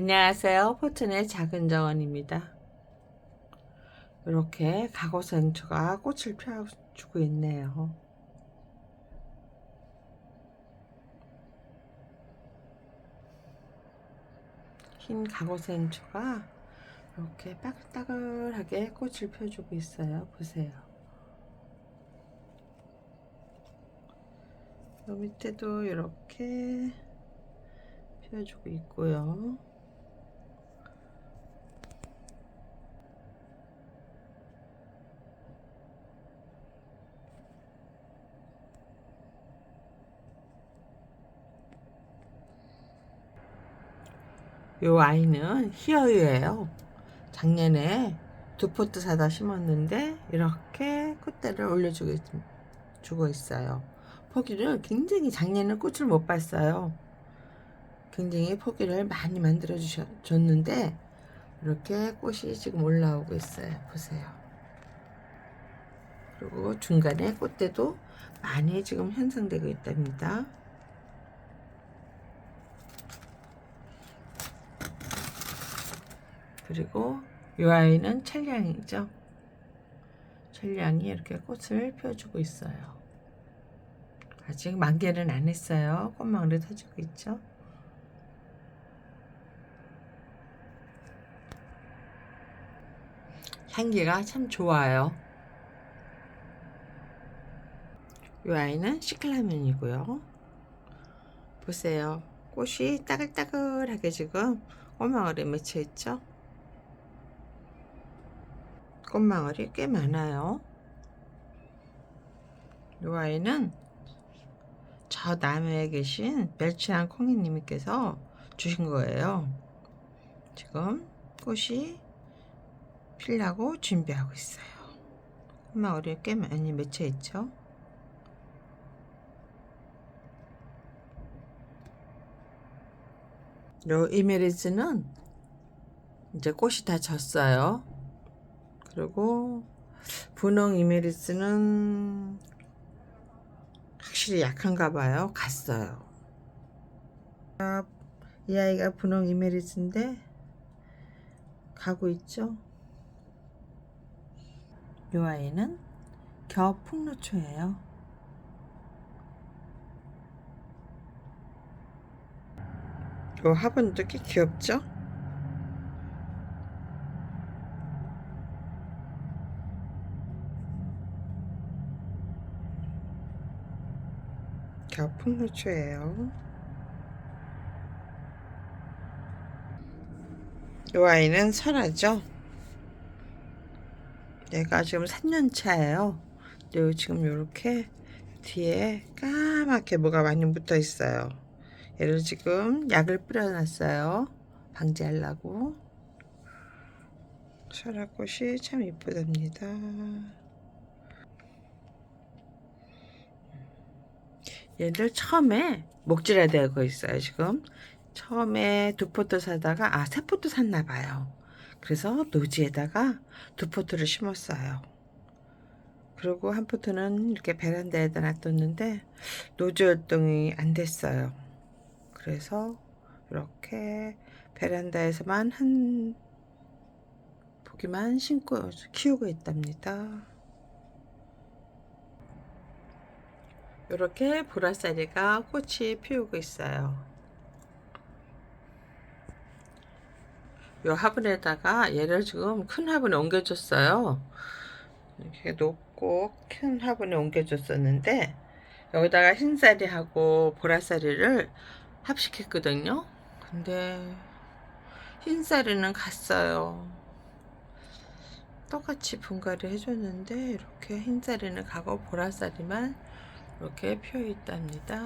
안녕하세요. 포튼의 작은 정원입니다. 이렇게 가고센트가 꽃을 펴주고 있네요. 흰 가고센트가 이렇게 따글따글하게 꽃을 펴주고 있어요. 보세요. 요 밑에도 이렇게 펴주고 있고요. 요 아이는 히어유예요. 작년에 두 포트 사다 심었는데 이렇게 꽃대를 올려주고 있어요. 포기를 굉장히 작년에 꽃을 못 봤어요. 굉장히 포기를 많이 만들어 주셨는데 이렇게 꽃이 지금 올라오고 있어요. 보세요. 그리고 중간에 꽃대도 많이 지금 형성되고 있답니다. 그리고 이 아이는 천량이죠. 천량이 이렇게 꽃을 펴주고 있어요. 아직 만개는 안 했어요. 꽃망울이 터지고 있죠. 향기가 참 좋아요. 이 아이는 시클라멘이고요. 보세요. 꽃이 따글따글하게 지금 꽃망울에 맺혀 있죠. 꽃망울이 꽤 많아요. 이 아이는 저 남해에 계신 멸치한 콩이님께서 주신 거예요. 지금 꽃이 피려고 준비하고 있어요. 꽃망울이 꽤 많이 맺혀 있죠. 요 이메리즈는 이제 꽃이 다 졌어요. 그리고 분홍 이메리스는 확실히 약한가 봐요. 갔어요. 이 아이가 분홍 이메리스인데 가고 있죠. 이 아이는 겨 풍로초예요. 이 화분도 꽤 귀엽죠? 겹풍노초예요. 이 아이는 설하죠. 얘가 지금 3년 차예요. 요 지금 이렇게 뒤에 까맣게 뭐가 많이 묻어 있어요. 얘를 지금 약을 뿌려놨어요. 방지하려고. 설화꽃이 참 이쁘답니다. 얘들 처음에 목질화 되고 있어요 지금. 처음에 두 포트 사다가 아 세 포트 샀나 봐요. 그래서 노지에다가 두 포트를 심었어요. 그리고 한 포트는 이렇게 베란다에다 놔뒀는데 노지 활동이 안 됐어요. 그래서 이렇게 베란다에서만 한 포기만 심고 키우고 있답니다 이렇게 보라쌀이가 꽃이 피우고 있어요. 이 화분에다가 얘를 지금 큰 화분에 옮겨줬어요. 이렇게 높고 큰 화분에 옮겨줬었는데 여기다가 흰쌀이하고 보라쌀이를 합식했거든요. 근데 흰쌀이는 갔어요. 똑같이 분갈이 해줬는데 이렇게 흰쌀이는 가고 보라쌀이만 이렇게 펴 있답니다.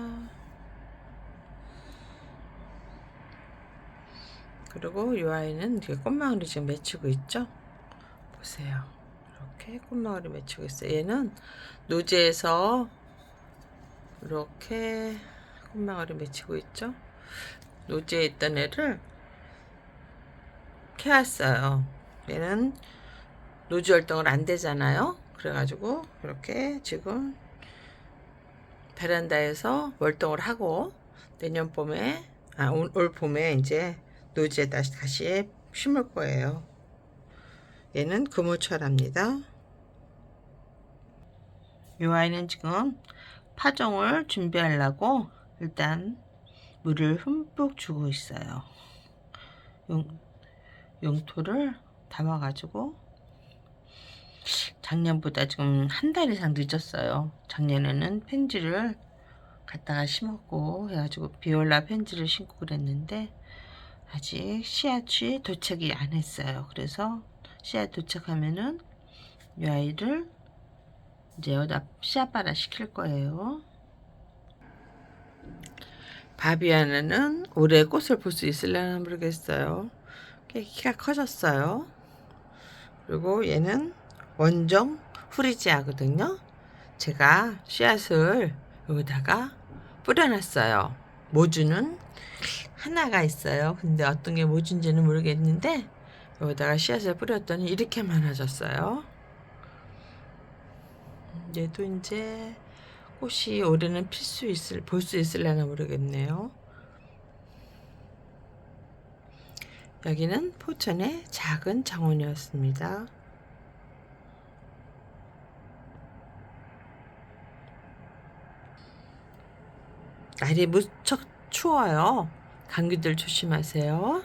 그리고 이 아이는 이렇게 꽃망울이 지금 맺히고 있죠? 보세요. 이렇게 꽃망울이 맺히고 있어요. 얘는 노지에서 이렇게 꽃망울이 맺히고 있죠? 노지에 있던 애를 캐왔어요. 얘는 노지 활동을 안 되잖아요. 그래가지고 이렇게 지금 베란다에서 월동을 하고 내년 봄에 아, 올, 올 봄에 이제 노지에다 다시 심을 거예요. 얘는 금호철합니다. 이 아이는 지금 파종을 준비하려고 일단 물을 흠뻑 주고 있어요. 용, 용토를 담아가지고 작년보다 지금 한 달 이상 늦었어요. 작년에는 펜지를 갖다가 심었고 해가지고 비올라 펜지를 심고 그랬는데 아직 씨앗이 도착이 안 했어요. 그래서 씨앗 도착하면은 이 아이를 이제 여기다 씨앗발화 시킬 거예요. 바비아나는 올해 꽃을 볼 수 있을려나 모르겠어요. 꽤 키가 커졌어요. 그리고 얘는 원정 후리지아거든요. 제가 씨앗을 여기다가 뿌려놨어요. 모주는 하나가 있어요. 근데 어떤 게 모주인지는 모르겠는데 여기다가 씨앗을 뿌렸더니 이렇게 많아졌어요. 얘도 이제 꽃이 올해는 필 수 있을 볼 수 있을려나 모르겠네요. 여기는 포천의 작은 정원이었습니다. 날이 무척 추워요. 감기들 조심하세요.